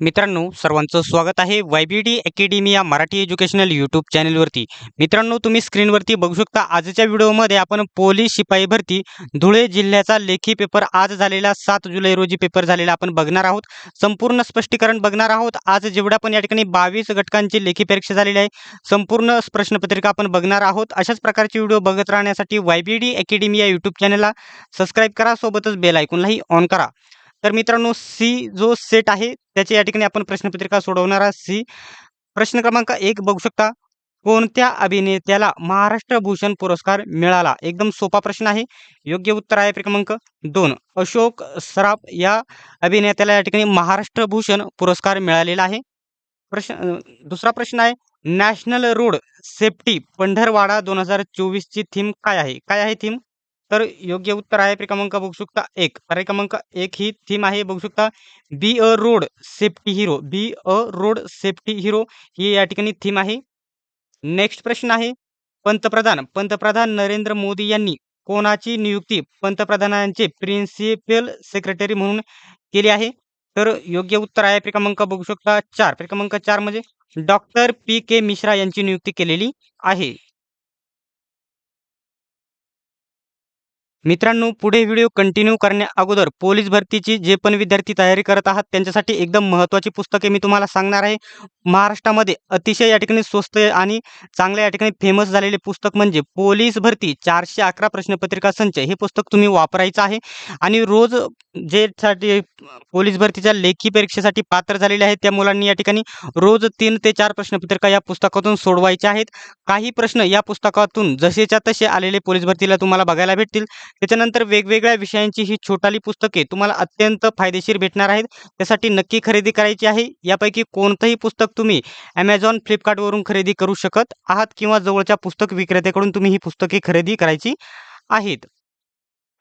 मित्रांनो सर्वांचं स्वागत आहे वाय बी डी अकॅडमी या मराठी एज्युकेशनल यूट्यूब चॅनलवरती. मित्रांनो तुम्ही स्क्रीनवरती बघू शकता आजच्या व्हिडिओमध्ये आपण पोलीस शिपाई भरती धुळे जिल्ह्याचा लेखी पेपर आज झालेला सात जुलै रोजी पेपर झालेला आपण बघणार आहोत. संपूर्ण स्पष्टीकरण बघणार आहोत. आज जेवढ्या पण या ठिकाणी बावीस घटकांची लेखी परीक्षा झालेली आहे संपूर्ण प्रश्नपत्रिका आपण बघणार आहोत. अशाच प्रकारचे व्हिडिओ बघत राहण्यासाठी वाय बी डी अकॅडमी या यूट्यूब चॅनलला सबस्क्राईब करा सोबतच बेल ऐकूनलाही ऑन करा. तर मित्रांनो सी जो सेट आहे त्याची या ठिकाणी आपण प्रश्नपत्रिका सोडवणार आहात. सी प्रश्न क्रमांक एक बघू शकता. कोणत्या अभिनेत्याला महाराष्ट्र भूषण पुरस्कार मिळाला? एकदम सोपा प्रश्न आहे. योग्य उत्तर आहे क्रमांक दोन. अशोक सराफ या अभिनेत्याला या ठिकाणी महाराष्ट्र भूषण पुरस्कार मिळालेला आहे. प्रश्न दुसरा प्रश्न आहे. नॅशनल रोड सेफ्टी पंढरवाडा दोन हजार चोवीसची थीम काय आहे? काय आहे थीम? तर योग्य उत्तर आहे क्रमांक बघू शकता एक. पर्याय क्रमांक एक ही थीम आहे. बघू शकता be a road safety hero be a road safety hero ही या ठिकाणी थीम आहे. नेक्स्ट प्रश्न आहे पंतप्रधान. पंतप्रधान नरेंद्र मोदी यांनी कोणाची नियुक्ती पंतप्रधानांचे प्रिन्सिपल सेक्रेटरी म्हणून केली आहे? तर योग्य उत्तर आहे क्रमांक बघू शकता चार. क्रमांक चार म्हणजे डॉक्टर पी के मिश्रा यांची नियुक्ती केलेली आहे. मित्रांनो पुढे व्हिडिओ कंटिन्यू करण्या अगोदर पोलीस भरतीची जे पण विद्यार्थी तयारी करत आहात त्यांच्यासाठी एकदम महत्त्वाची पुस्तके मी तुम्हाला सांगणार आहे. महाराष्ट्रामध्ये अतिशय या ठिकाणी स्वस्त आणि चांगल्या या ठिकाणी फेमस झालेले पुस्तक म्हणजे पोलीस भरती चारशे अकरा प्रश्नपत्रिका संच हे पुस्तक तुम्ही वापरायचं आहे. आणि रोज जे साठी पोलीस भरतीच्या लेखी परीक्षेसाठी पात्र झालेले आहेत त्या मुलांनी या ठिकाणी रोज तीन ते चार प्रश्नपत्रिका या पुस्तकातून सोडवायच्या आहेत. काही प्रश्न या पुस्तकातून जसेच्या तसे आलेले पोलीस भरतीला तुम्हाला बघायला भेटतील. त्याच्यानंतर वेगवेगळ्या विषयांची ही छोटाली पुस्तके तुम्हाला अत्यंत फायदेशीर भेटणार आहेत. त्यासाठी नक्की खरेदी करायची आहे. यापैकी कोणतंही पुस्तक तुम्ही ॲमेझॉन फ्लिपकार्टवरून खरेदी करू शकत आहात किंवा जवळच्या पुस्तक विक्रेत्याकडून तुम्ही ही पुस्तके खरेदी करायची आहेत.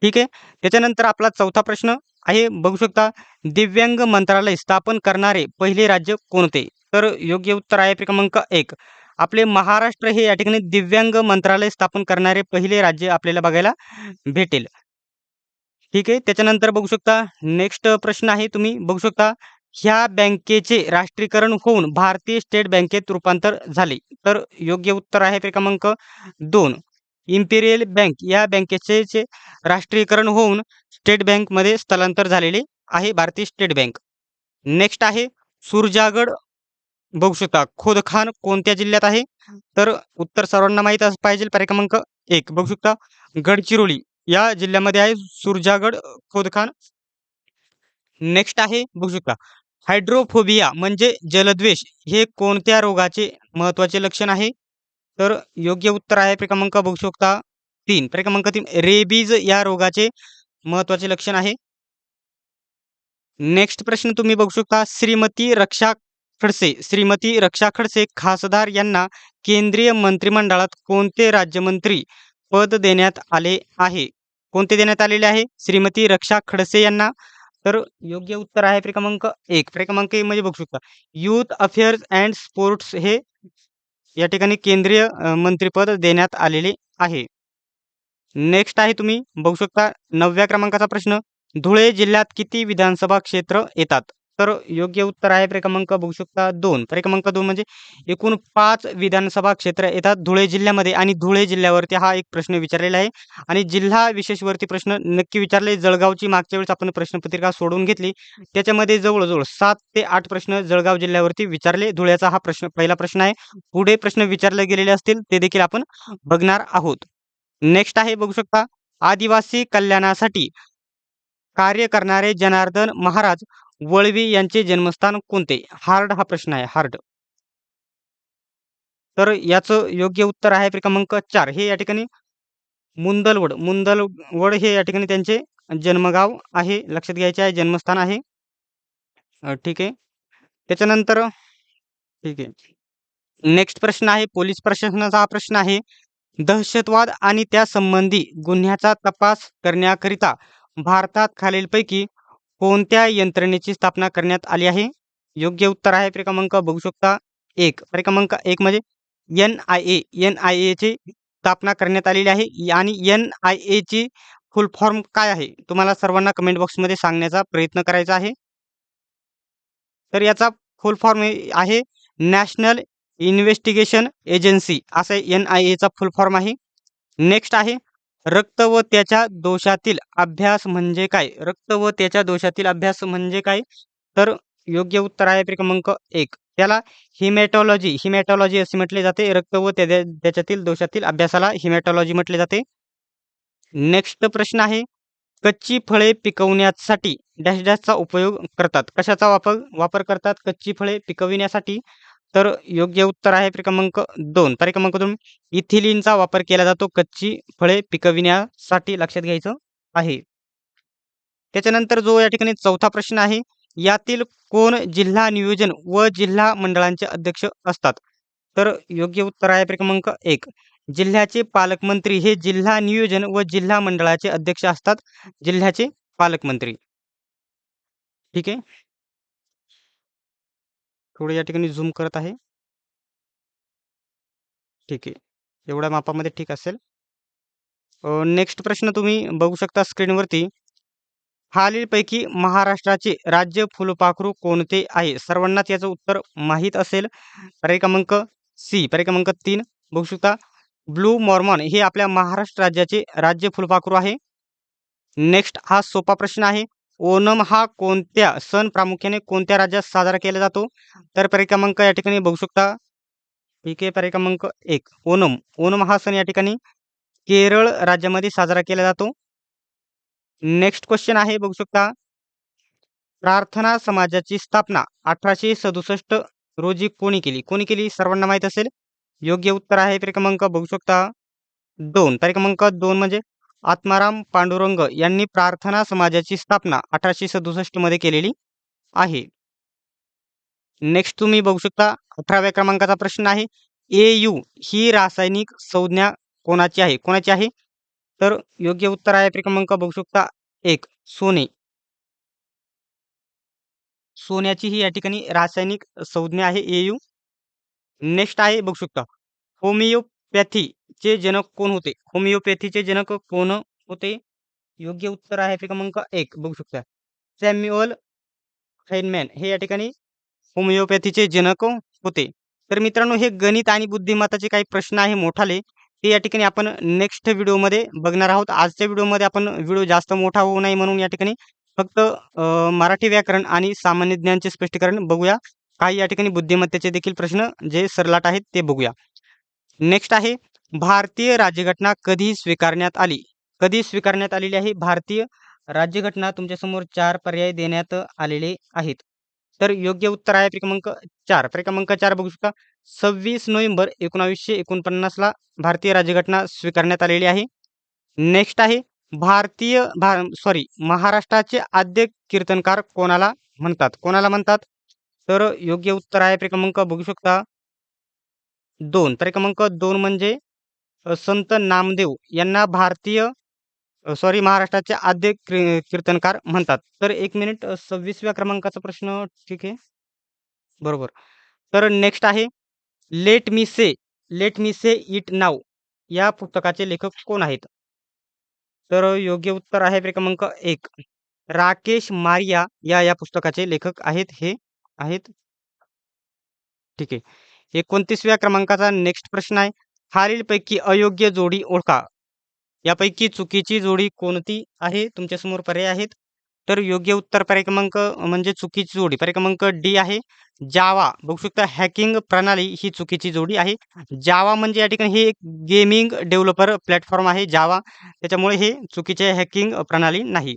ठीक आहे? त्याच्यानंतर आपला चौथा प्रश्न आहे. बघू शकता दिव्यांग मंत्रालय स्थापन करणारे पहिले राज्य कोणते? तर योग्य उत्तर आहे क्रमांक एक. आपले महाराष्ट्र हे या ठिकाणी दिव्यांग मंत्रालय स्थापन करणारे पहिले राज्य आपल्याला बघायला भेटेल. ठीक आहे त्याच्यानंतर बघू शकता नेक्स्ट प्रश्न आहे तुम्ही बघू शकता ह्या बँकेचे राष्ट्रीयकरण होऊन भारतीय स्टेट बँकेत रूपांतर झाले. तर योग्य उत्तर आहे क्रमांक दोन. इम्पिरियल बँक या बँकेचे राष्ट्रीयकरण होऊन स्टेट बँकमध्ये स्थलांतर झालेले आहे भारतीय स्टेट बँक. नेक्स्ट आहे सुरजागड बघू शकता खोदखान कोणत्या जिल्ह्यात आहे? तर उत्तर सर्वांना माहीत असं पाहिजे पर्याय क्रमांक एक. बघू शकता गडचिरोली या जिल्ह्यामध्ये आहे सुरजागड खोदखान नेक्स्ट आहे बघू शकता हायड्रोफोबिया म्हणजे जलद्वेष हे कोणत्या रोगाचे महत्त्वाचे लक्षण आहे? तर योग्य उत्तर आहे क्रमांक बघू शकता तीन. क्रमांक तीन रेबीज या रोगाचे महत्त्वाचे लक्षण आहे. नेक्स्ट प्रश्न तुम्ही बघू शकता श्रीमती रक्षा खडसे श्रीमती रक्षा खडसे खासदार यांना केंद्रीय मंत्रिमंडळात कोणते राज्यमंत्री पद देण्यात आले आहे? कोणते देण्यात आलेले आहे? श्रीमती रक्षा खडसे यांना. तर योग्य उत्तर आहे क्रमांक एक. क्रमांक एक म्हणजे बघू शकता. युथ अफेअर्स अँड स्पोर्ट्स हे या ठिकाणी केंद्रीय मंत्रीपद मंत्रिपद देण्यात आलेले आहे. नेक्स्ट आहे तुम्ही. बघू शकता नवव्या क्रमांकाचा प्रश्न. धुळे जिल्ह्यात किती विधानसभा क्षेत्र येतात? तर योग्य उत्तर आहे क्रमांक बघू शकता दोन. क्रमांक दोन म्हणजे एकूण पाच विधानसभा क्षेत्र येतात धुळे जिल्ह्यामध्ये आणि धुळे जिल्ह्यावरती हा एक प्रश्न विचारलेला आहे. आणि जिल्हा विशेषवरती प्रश्न नक्की विचारले जळगावची मागच्या वेळेस आपण प्रश्नपत्रिका सोडून घेतली. त्याच्यामध्ये जवळजवळ सात ते आठ प्रश्न जळगाव जिल्ह्यावरती विचारले. धुळ्याचा हा प्रश्न पहिला प्रश्न आहे. पुढे प्रश्न विचारले गेलेले असतील ते देखील आपण बघणार आहोत. नेक्स्ट आहे बघू शकता आदिवासी कल्याणासाठी कार्य करणारे जनार्दन महाराज वळवी यांचे जन्मस्थान कोणते? हार्ड हा प्रश्न आहे हार्ड. तर याचं योग्य उत्तर आहे क्रमांक चार. हे या ठिकाणी मुंदलवड. मुंदलवड हे या ठिकाणी त्यांचे जन्मगाव आहे. लक्षात घ्यायचे आहे जन्मस्थान आहे. ठीक आहे. त्याच्यानंतर ठीक आहे. नेक्स्ट प्रश्न आहे पोलीस प्रशासनाचा हा प्रश्न आहे. दहशतवाद आणि त्या संबंधी गुन्ह्याचा तपास करण्याकरिता भारतात खालीलपैकी कोणत्या यंत्रणेची स्थापना करण्यात आली आहे? योग्य उत्तर आहे. क्रमांक बघू शकता. एक. क्रमांक एक म्हणजे N I A. N I एची स्थापना करण्यात आलेली आहे. आणि एन आय एची फुल फॉर्म काय आहे? तुम्हाला सर्वांना कमेंट बॉक्समध्ये सांगण्याचा प्रयत्न करायचा आहे. तर याचा फुल फॉर्म आहे नॅशनल इन्व्हेस्टिगेशन एजन्सी. असं एन आय एचा फुल फॉर्म आहे. नेक्स्ट आहे रक्त व त्याच्या दोषातील अभ्यास म्हणजे काय? रक्त व त्याच्या दोषातील अभ्यास म्हणजे काय? तर योग्य उत्तर आहे क्रमांक एक. त्याला हिमॅटॉलॉजी हिमॅटॉलॉजी असे म्हटले जाते. रक्त व त्या त्याच्यातील दोषातील अभ्यासाला हिमॅटॉलॉजी म्हटले जाते. नेक्स्ट प्रश्न आहे कच्ची फळे पिकवण्यासाठी डॅश डॅशचा उपयोग करतात. कशाचा वापर वापर करतात? कच्ची फळे पिकविण्यासाठी तर योग्य उत्तर आहे क्रमांक दोन. क्रमांक दोन. इथिलिनचा वापर केला जातो. कच्ची फळे पिकविण्यासाठी लक्षात घ्यायचं आहे. त्याच्यानंतर जो या ठिकाणी चौथा प्रश्न आहे यातील कोण जिल्हा नियोजन व जिल्हा मंडळांचे अध्यक्ष असतात? तर योग्य उत्तर आहे क्रमांक एक. जिल्ह्याचे पालकमंत्री हे जिल्हा नियोजन व जिल्हा मंडळाचे अध्यक्ष असतात. जिल्ह्याचे पालकमंत्री. ठीक आहे? थोडं या ठिकाणी झूम करत आहे? ठीक आहे. एवढ्या मापामध्ये ठीक असेल. नेक्स्ट प्रश्न तुम्ही बघू शकता स्क्रीनवरती खालीलपैकी महाराष्ट्राचे राज्य फुलपाखरू कोणते आहे? सर्वांनाच याचं उत्तर माहीत असेल. पर्याय क्रमांक सी पर्याय क्रमांक तीन. बघू शकता ब्लू मॉर्मॉन हे आपल्या महाराष्ट्र राज्याचे राज्य फुलपाखरू आहे. नेक्स्ट हा सोपा प्रश्न आहे. ओणम हा कोणत्या सण प्रामुख्याने कोणत्या राज्यात साजरा केला जातो? तर पर्याय क्रमांक या ठिकाणी बघू शकता. ठीक आहे पर्याय क्रमांक एक. ओणम. ओणम हा सण या ठिकाणी केरळ राज्यामध्ये साजरा केला जातो. नेक्स्ट क्वेश्चन आहे बघू शकता. प्रार्थना समाजाची स्थापना अठराशे सदुसष्ट रोजी कोणी केली? कोणी केली? सर्वांना माहीत असेल. योग्य उत्तर आहे क्रमांक बघू शकता. दोन. क्रमांक दोन म्हणजे? आत्माराम पांडुरंग यांनी प्रार्थना समाजाची स्थापना अठराशे सदुसष्टमध्ये केलेली आहे. नेक्स्ट तुम्ही बघू शकता अठराव्या क्रमांकाचा प्रश्न आहे. ए यू ही रासायनिक संज्ञा कोणाची आहे? कोणाची आहे? तर योग्य उत्तर आहे क्रमांक बघू शकता. एक सोने. सोन्याची ही या ठिकाणी रासायनिक संज्ञा आहे ए यू नेक्स्ट आहे बघू शकता. चे जनक कोण होते? होमिओपॅथीचे जनक कोण होते? योग्य उत्तर आहे क्रमांक एक. बघू शकता. सॅम्युअल फेनमॅन हे या ठिकाणी होमिओपॅथीचे जनक होते. तर मित्रांनो हे गणित आणि बुद्धिमत्ताचे काही प्रश्न आहे मोठाले. ते या ठिकाणी आपण नेक्स्ट व्हिडिओमध्ये बघणार आहोत. आजच्या व्हिडिओमध्ये आपण व्हिडिओ जास्त मोठा होऊ नये म्हणून या ठिकाणी फक्त मराठी व्याकरण आणि सामान्य ज्ञानचे स्पष्टीकरण बघूया. काही या ठिकाणी बुद्धिमत्तेचे देखील प्रश्न जे सरलाट आहेत ते बघूया. नेक्स्ट आहे भारतीय राज्यघटना कधी स्वीकारण्यात आली? कधी स्वीकारण्यात आलेली आहे? भारतीय राज्यघटना तुमच्यासमोर चार पर्याय देण्यात आलेले आहेत. तर योग्य उत्तर आहे क्रमांक चार. क्रमांक चार बघू शकता. सव्वीस नोव्हेंबर एकोणावीसशे एकोणपन्नासला भारतीय राज्यघटना स्वीकारण्यात आलेली आहे. नेक्स्ट आहे भारतीय भा सॉरी महाराष्ट्राचे आद्य कीर्तनकार कोणाला म्हणतात? कोणाला म्हणतात? तर योग्य उत्तर आहे क्रमांक बघू शकता. दोन. क्रमांक दोन म्हणजे संत नामदेव यांना भारतीय सॉरी महाराष्ट्राचे आद्य कीर्तनकार म्हणतात. तर एक मिनिट सव्वीसव्या क्रमांकाचा प्रश्न ठीक आहे? बरोबर. तर नेक्स्ट आहे let me say let me say it नाव या पुस्तकाचे लेखक कोण आहेत? तर योग्य उत्तर आहे क्रमांक एक. राकेश मारिया या या पुस्तकाचे लेखक आहेत हे आहेत. ठीक आहे. एकोणतीसव्या क्रमांकाचा नेक्स्ट प्रश्न आहे. खालीलपैकी अयोग्य जोडी ओळखा. यापैकी चुकीची जोडी कोणती आहे? तुमच्यासमोर पर्याय आहेत. तर योग्य उत्तर पर्याय क्रमांक म्हणजे चुकीची जोडी. पर्याय क्रमांक डी आहे. जावा. बघू शकता हॅकिंग प्रणाली ही चुकीची जोडी आहे. जावा म्हणजे या ठिकाणी हे एक गेमिंग डेव्हलपर प्लॅटफॉर्म आहे. जावा. त्याच्यामुळे हे चुकीचे हॅकिंग प्रणाली नाही.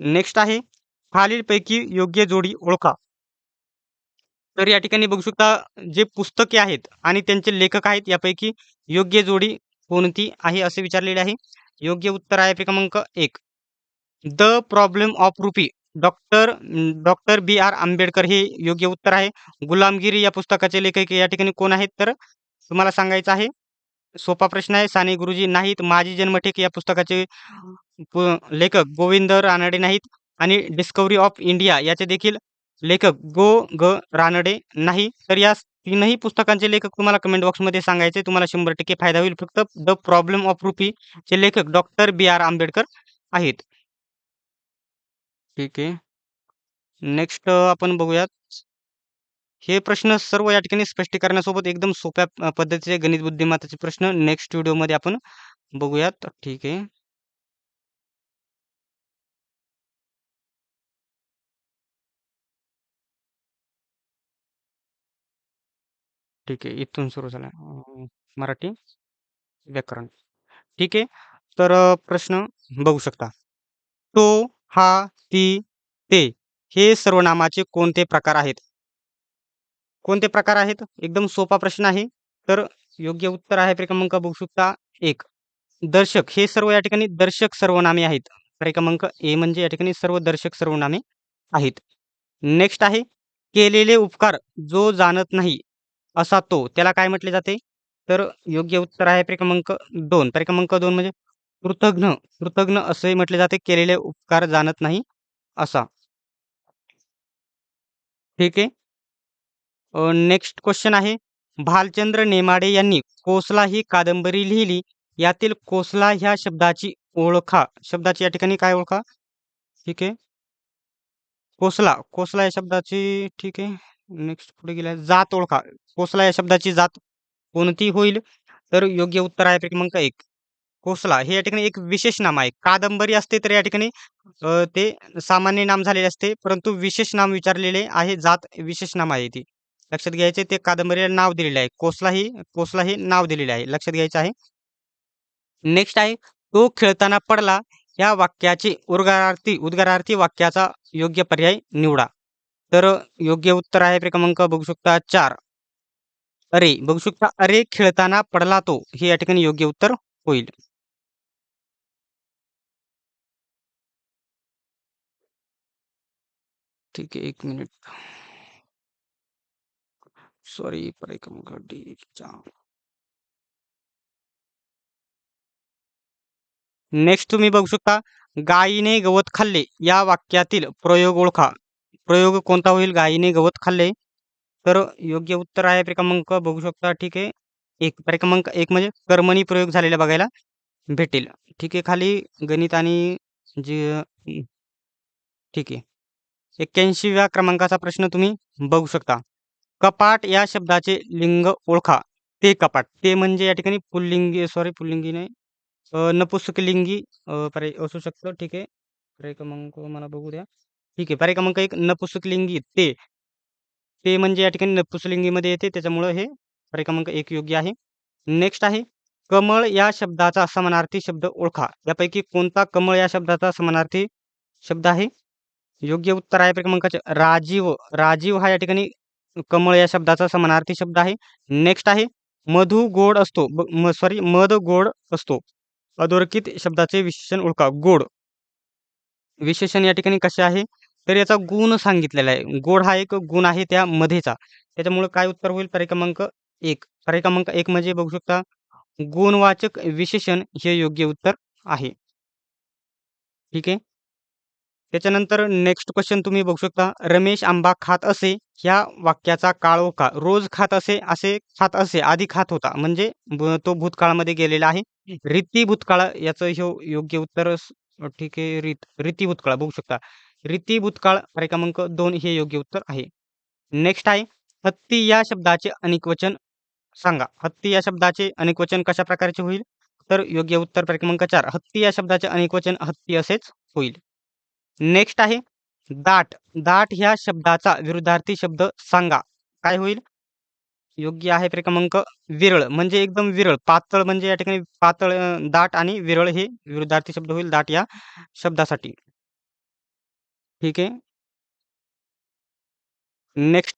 नेक्स्ट आहे. खालीलपैकी योग्य जोडी ओळखा. तर या ठिकाणी बघू शकता जे पुस्तके आहेत आणि त्यांचे लेखक आहेत यापैकी योग्य जोडी कोणती आहे असे विचारलेले आहे. योग्य उत्तर आहे क्रमांक एक. The problem of rupee. Doctor doctor B R Ambedkar हे योग्य उत्तर आहे. गुलामगिरी या पुस्तकाचे लेखक या ठिकाणी कोण आहेत? तर तुम्हाला सांगायचं आहे सोपा प्रश्न आहे. साने गुरुजी नाहीत माझी जन्मठेक या पुस्तकाचे लेखक गोविंद रानडे नाहीत आणि डिस्कवरी ऑफ इंडिया याचे देखील लेखक गो ग रानडे नाही. तर या तीनही पुस्तकांचे लेखक तुम्हाला कमेंट बॉक्समध्ये सांगायचे. तुम्हाला शंभर टक्के फायदा होईल. फक्त द प्रॉब्लेम ऑफ रुपी चे लेखक डॉक्टर बी आर आंबेडकर आहेत. ठीक आहे. नेक्स्ट आपण बघूयात. हे प्रश्न सर्व या ठिकाणी स्पष्टीकरणासोबत एकदम सोप्या पद्धतीचे गणित बुद्धिमत्ताचे प्रश्न नेक्स्ट व्हिडिओमध्ये आपण बघूयात. ठीक आहे. ठीक आहे इथून सुरू झाला. अ, मराठी व्याकरण. ठीक आहे तर अ, प्रश्न बघू शकता. तो हा ती ते हे सर्वनामाचे कोणते प्रकार आहेत? कोणते प्रकार आहेत? एकदम सोपा प्रश्न आहे. तर योग्य उत्तर आहे क्रमांक बघू शकता. एक दर्शक हे सर्व या ठिकाणी दर्शक सर्वनामे आहेत. क्रमांक ए म्हणजे या ठिकाणी सर्व दर्शक सर्वनामे आहेत. नेक्स्ट आहे केलेले उपकार जो जाणत नाही. असा तो. त्याला काय म्हटले जाते? तर योग्य उत्तर आहे क्रमांक दोन. क्रमांक दोन म्हणजे कृतघ्न कृतघ्न असे म्हटले जाते. केलेले उपकार जाणत नाही असा. ठीक आहे. नेक्स्ट क्वेश्चन आहे. भालचंद्र नेमाडे यांनी कोसला ही कादंबरी लिहिली. यातील कोसला ह्या शब्दाची ओळखा. शब्दाची या ठिकाणी काय ओळखा? ठीक आहे. कोसला. कोसला या शब्दाची ठीक आहे. नेक्स्ट पुढे गेला जात ओळखा. कोसला या शब्दाची जात कोणती होईल? तर योग्य उत्तर आहे क्रमांक एक. कोसला हे या ठिकाणी एक विशेष नाम आहे. कादंबरी असते तर या ठिकाणी ते सामान्य नाम झालेले असते परंतु विशेष नाम विचारलेले आहे जात विशेष नाम आहे ती. लक्षात घ्यायचे ते कादंबरीला नाव दिलेले आहे. कोसला ही कोसला हे नाव दिलेले आहे. लक्षात घ्यायचं आहे. नेक्स्ट आहे तो खेळताना पडला या वाक्याचे उद्गारार्थी उद्गारार्थी वाक्याचा योग्य पर्याय निवडा. तर योग्य उत्तर आहे क्रमांक. बघू शकता चार. अरे बघू शकता अरे खेळताना पडला तो. हे या ठिकाणी योग्य उत्तर होईल. ठीक आहे एक मिनिट सॉरी क्रमांक डी नेक्स्ट तुम्ही बघू शकता गायीने गवत खाल्ले. या वाक्यातील प्रयोग ओळखा. प्रयोग कोणता होईल? गायीने गवत खाल्ले. तर योग्य उत्तर आहे प्रक्रमांक. बघू शकता ठीक आहे. एक क्रमांक एक म्हणजे कर्मणी प्रयोग झालेला बघायला भेटेल. ठीक आहे खाली गणित आणि जे ठीक आहे. एक्क्याऐंशीव्या क्रमांकाचा प्रश्न तुम्ही बघू शकता. कपाट या शब्दाचे लिंग ओळखा. ते कपाट. ते म्हणजे या ठिकाणी पुल्लिंगी सॉरी पुल्लिंगी नाही. नपुसकलिंगी पर्याय असू शकतं. ठीक आहे. क्रमांक मला बघू द्या. ठीक आहे. पर्याय क्रमांक एक नपुसकलिंगी ते ते म्हणजे या ठिकाणी नपुसलिंगीमध्ये येते. त्याच्यामुळं हे पर्याय क्रमांक एक योग्य आहे. नेक्स्ट आहे कमळ या शब्दाचा समानार्थी शब्द ओळखा. यापैकी कोणता कमळ या शब्दाचा समानार्थी शब्द आहे? योग्य उत्तर आहे क्रमांकाचे राजीव. राजीव हा या ठिकाणी कमळ या शब्दाचा समानार्थी शब्द आहे. नेक्स्ट आहे मधु गोड असतो. सॉरी मध गोड असतो. अधोरेखित शब्दाचे विशेषण ओळखा. गोड. विशेषण या ठिकाणी कसे आहे? तर याचा गुण सांगितलेला आहे. गोड हा एक गुण आहे त्या मध्येचा त्याच्यामुळे काय उत्तर होईल? परिक्रमांक एक. परिक्रमांक एक म्हणजे बघू शकता गुणवाचक विशेषण हे योग्य उत्तर आहे. ठीक आहे? त्याच्यानंतर नेक्स्ट क्वेश्चन तुम्ही बघू शकता रमेश आंबा खात असे ह्या वाक्याचा काळ ओळखा रोज खात असे असे खात असे आधी खात होता. म्हणजे तो भूतकाळामध्ये गेलेला आहे. रीती भूतकाळ याचं हे योग्य उत्तर ठीक आहे रीत रीती भूतकाळ. बघू शकता. रीती भूतकाळ पर्याय क्रमांक दोन हे योग्य उत्तर आहे. नेक्स्ट आहे हत्ती या शब्दाचे अनेक वचन सांगा. हत्ती या शब्दाचे अनेक वचन कशा प्रकारचे होईल? तर योग्य उत्तर पर्याय क्रमांक चार हत्ती या शब्दाचे अनेक वचन हत्ती असेच होईल. नेक्स्ट आहे दाट. दाट ह्या शब्दाचा विरुद्धार्थी शब्द सांगा. काय होईल? योग्य आहे क्रमांक विरळ म्हणजे एकदम विरळ. पातळ म्हणजे या ठिकाणी पातळ दाट आणि विरळ हे विरुद्धार्थी शब्द होईल दाट या शब्दासाठी. ठीक आहे. नेक्स्ट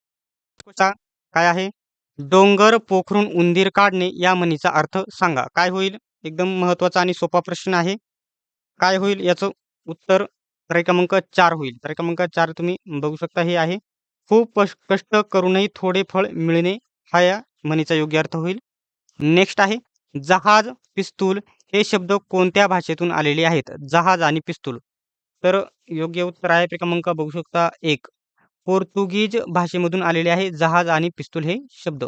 काय आहे? डोंगर पोखरून उंदीर काढणे या म्हणीचा अर्थ सांगा. काय होईल? एकदम महत्त्वाचा आणि सोपा प्रश्न आहे. काय होईल? याचं उत्तर पर्याय क्रमांक चार होईल. पर्याय क्रमांक चार तुम्ही बघू शकता हे आहे. खूप कष्ट करूनही थोडे फळ मिळणे हा या म्हणीचा योग्य अर्थ होईल. नेक्स्ट आहे जहाज पिस्तूल हे शब्द कोणत्या भाषेतून आलेले आहेत? जहाज आणि पिस्तूल. तर योग्य उत्तर आहे. क्रमांक बघू शकता एक. पोर्तुगीज भाषेमधून आलेले आहे जहाज आणि पिस्तूल हे शब्द.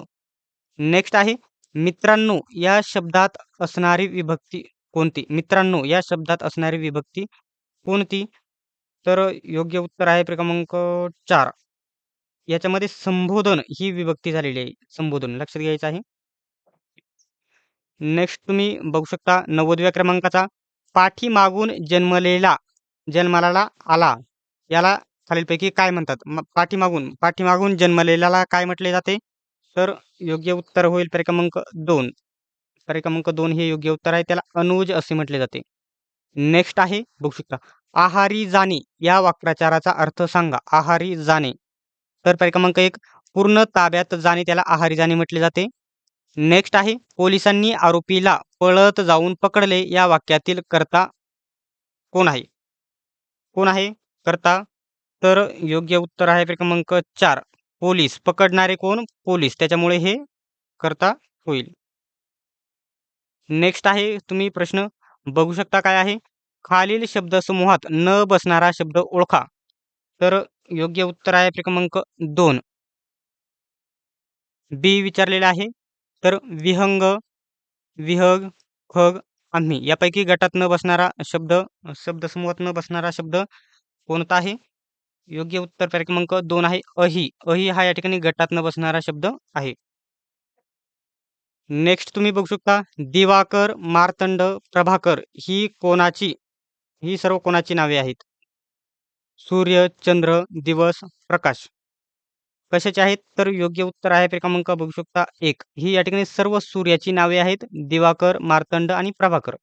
नेक्स्ट आहे मित्रांनो या शब्दात असणारी विभक्ती कोणती? मित्रांनो या शब्दात असणारी विभक्ती कोणती? तर योग्य उत्तर आहे क्रमांक चार. याच्यामध्ये संबोधन ही विभक्ती झालेली आहे. संबोधन लक्षात घ्यायचं आहे. नेक्स्ट तुम्ही बघू शकता नव्वदव्या क्रमांकाचा. पाठीमागून जन्मलेला जन्माला आला. याला खालीलपैकी काय म्हणतात? पाठीमागून पाठीमागून जन्मलेल्याला काय म्हटले जाते? तर योग्य उत्तर होईल परिक्रमांक दोन. परिक्रमांक दोन हे योग्य उत्तर आहे. त्याला अनुज असे म्हटले जाते. नेक्स्ट आहे बघू शकता. आहारी जाणे या वाक्प्रचाराचा अर्थ सांगा. आहारी जाणे. तर परिक्रमांक एक पूर्ण ताब्यात जाणे त्याला आहारी जाणे म्हटले जाते. नेक्स्ट आहे पोलिसांनी आरोपीला पळत जाऊन पकडले. या वाक्यातील कर्ता कोण आहे? कोण आहे? करता. तर योग्य उत्तर आहे क्रमांक चार. पोलीस. पकडणारे कोण? पोलीस. त्याच्यामुळे हे करता होईल. नेक्स्ट आहे तुम्ही प्रश्न. बघू शकता काय आहे? खालील शब्द समूहात न बसणारा शब्द ओळखा. तर योग्य उत्तर आहे क्रमांक दोन. बी विचारलेला आहे. तर विहंग विहग खग आम्ही यापैकी गटात न बसणारा शब्द शब्दसमूहात न बसणारा शब्द कोणता आहे? योग्य उत्तर क्रमांक दोन आहे अही. अही हा या ठिकाणी गटात न बसणारा शब्द आहे. नेक्स्ट तुम्ही बघू शकता दिवाकर मार्तंड प्रभाकर ही कोणाची ही सर्व कोणाची नावे आहेत? सूर्य चंद्र दिवस प्रकाश. कशाचे आहेत? तर योग्य उत्तर आहे क्रमांक बघू शकता एक. ही या ठिकाणी सर्व सूर्याची नावे आहेत. दिवाकर मार्तंड आणि प्रभाकर.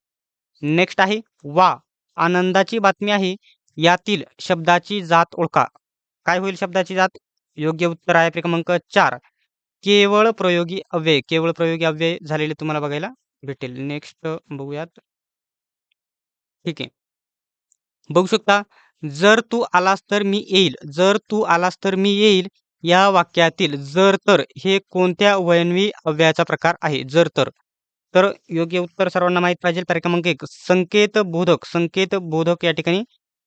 नेक्स्ट आहे वा. आनंदाची बातमी आहे. यातील शब्दाची जात ओळखा. काय होईल शब्दाची जात? योग्य उत्तर आहे क्रमांक चार. केवळ प्रयोगी अव्यय. केवळ प्रयोगी अव्यय झालेले तुम्हाला बघायला भेटेल. नेक्स्ट बघूयात. ठीक आहे. बघू शकता जर तू आलास तर मी येईल. जर तू आलास तर मी येईल. या वाक्यातील जर तर हे कोणत्या वयन्वी अव्ययाचा प्रकार आहे? जर तर. तर योग्य उत्तर सर्वांना माहीत पाहिजे. तर क्रमांक एक संकेत बोधक संकेत बोधक या ठिकाणी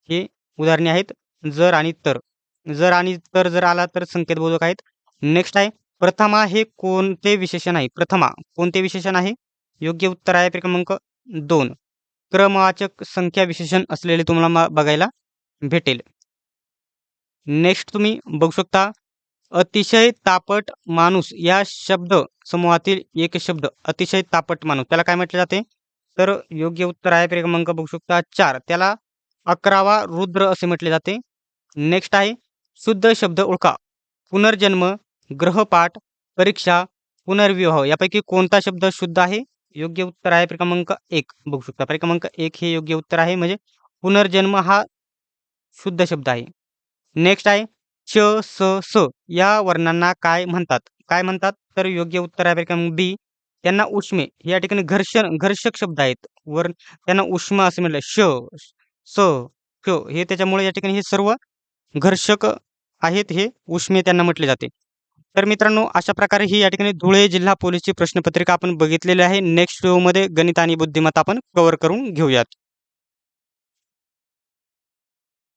हे उदाहरणे आहेत. जर आणि तर. जर आणि तर जर आला तर संकेत बोधक आहेत. नेक्स्ट आहे. प्रथमा हे कोणते विशेषण आहे? प्रथमा कोणते विशेषण आहे? योग्य उत्तर आहे क्रमांक दोन. क्रमवाचक संख्या विशेषण असलेले तुम्हाला बघायला भेटेल. नेक्स्ट तुम्ही बघू शकता अतिशय तापट माणूस या शब्द समूहातील एक शब्द, अतिशय तापट म्हटले जाते? तर योग्य उत्तर आहे क्रमांक, बघू शकता चार. अकरावा रुद्र असे म्हटले जाते. नेक्स्ट आहे, शुद्ध शब्द ओळखा पुनर्जन्म, ग्रहपाठ, परीक्षा, पुनर्विवाह. यापैकी कोणता शब्द शुद्ध आहे? योग्य उत्तर आहे क्रमांक एक. बघू शकता, क्रमांक एक हे योग्य उत्तर म्हणजे पुनर्जन्म हा शुद्ध शब्द आहे. नेक्स्ट आहे च स स या वर्णांना काय म्हणतात? काय म्हणतात? तर योग्य उत्तर आहे क्रमांक बी त्यांना उष्मे या ठिकाणी घर्षण घर्षक शब्द आहेत. वर्ण त्यांना उष्म असे म्हणलं श स क. हे त्याच्यामुळे या ठिकाणी हे सर्व घर्षक आहेत हे उष्मे त्यांना म्हटले जाते. तर मित्रांनो अशा प्रकारे ही या ठिकाणी धुळे जिल्हा पोलीसची प्रश्नपत्रिका आपण बघितलेली आहे. नेक्स्ट व्हिडिओमध्ये गणित आणि बुद्धिमत्ता आपण कव्हर करून घेऊयात.